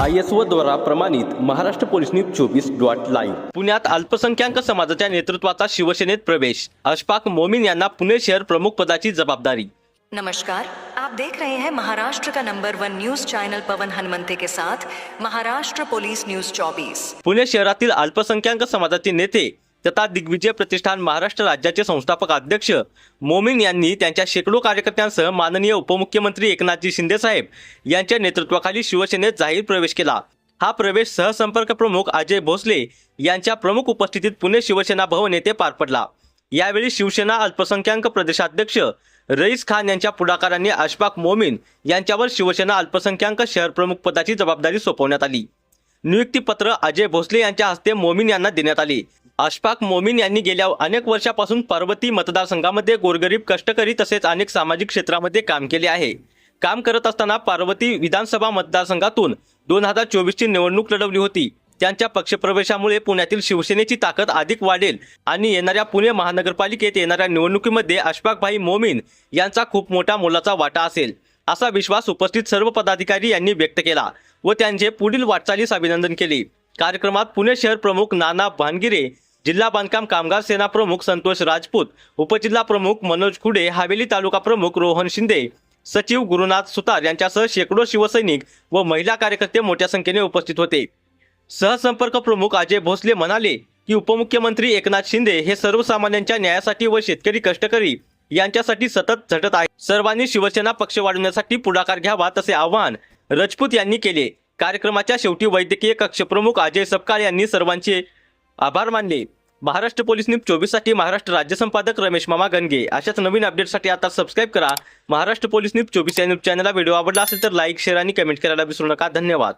I S O द्वारा प्रमाणित Maharashtra police news चोवीस डॉट लाईव्ह. पुण्यात अल्पसंख्याक समाजाच्या नेतृत्वाचा शिवसेनेत प्रवेश. अशफाक मोमीन यांना पुणे शहर प्रमुख पदाची जबाबदारी. नमस्कार. आप देख रहे हैं महाराष्ट्र का number one news channel Pawan Hanumante के साथ महाराष्ट्र पुलिस न्यूज 24 पुणे शहरातील अल्पसंख्याक समाजाचे नेते तथा दिग्विजय प्रतिष्ठान महाराष्ट्र राज्याचे संस्थापक अध्यक्ष मोमीन यांनी त्यांच्या शेकडो कार्यकर्त्यांसह माननीय उपमुख्यमंत्री एकनाथजी शिंदे साहेब यांच्या नेतृत्वाखाली शिवसेनेत जाहीर प्रवेश केला. हा प्रवेश सहसंपर्क प्रमुख अजय भोसले यांच्या प्रमुख उपस्थितीत पुणे शिवसेना भवन येथे पार पडला. यावेळी शिवसेना अल्पसंख्याक प्रदेशाध्यक्ष रईस खान यांच्या पुढाकारांनी अशफाक मोमीन यांच्यावर शिवसेना अल्पसंख्याक शहर प्रमुख पदाची जबाबदारी सोपवण्यात आली. नियुक्तीपत्र अजय भोसले यांच्या हस्ते मोमीन यांना देण्यात आली. अशफाक मोमीन यांनी गेल्या अनेक वर्षापासून पार्वती मतदारसंघामध्ये गोरगरीब कष्टकरी तसेच अनेक सामाजिक क्षेत्रामध्ये काम केले आहे. काम करत असताना पार्वती विधानसभा मतदारसंघातून दोन हजार चोवीसची निवडणूक लढवली होती. त्यांच्या पक्षप्रवेशामुळे पुण्यातील शिवसेनेची ताकद अधिक वाढेल आणि येणाऱ्या पुणे महानगरपालिकेत येणाऱ्या निवडणुकीमध्ये अशफाकभाई मोमीन यांचा खूप मोठा मोलाचा वाटा असेल. असा विश्वास उपस्थित सर्व पदाधिकारी यांनी व्यक्त केला व त्यांचे पुढील वाटचालीस अभिनंदन केले. कार्यक्रमात पुणे शहर प्रमुख नाना भानगिरे जिल्हा बांधकाम कामगार सेना प्रमुख संतोष राजपूत उपजिल्हा प्रमुख मनोज खुडे हवेली तालुका प्रमुख रोहन शिंदे सचिव गुरुनाथ सुतार यांच्यासह शेकडो शिवसैनिक व महिला कार्यकर्ते मोठ्या संख्येने उपस्थित होते. सहसंपर्क प्रमुख अजय भोसले म्हणाले की उपमुख्यमंत्री एकनाथ शिंदे हे सर्वसामान्यांच्या न्यायासाठी व शेतकरी कष्टकरी यांच्यासाठी सतत झटत आहे. सर्वांनी शिवसेना पक्ष वाढवण्यासाठी पुढाकार घ्यावा तसे आवाहन रजपूत यांनी केले. कार्यक्रमाच्या शेवटी वैद्यकीय कक्षप्रमुख अजय सपकाळ यांनी सर्वांचे आभार मानले. महाराष्ट्र पोलीस न्यूज चोवीससाठी महाराष्ट्र राज्य संपादक रमेश मामा गणगे. अशाच नवीन अपडेटसाठी आता सबस्क्राईब करा. महाराष्ट्र पोलीस न्यूज चोवीस या न्यूज चॅनलला व्हिडिओ आवडला असेल तर लाईक शेअर आणि कमेंट करायला विसरू नका. धन्यवाद.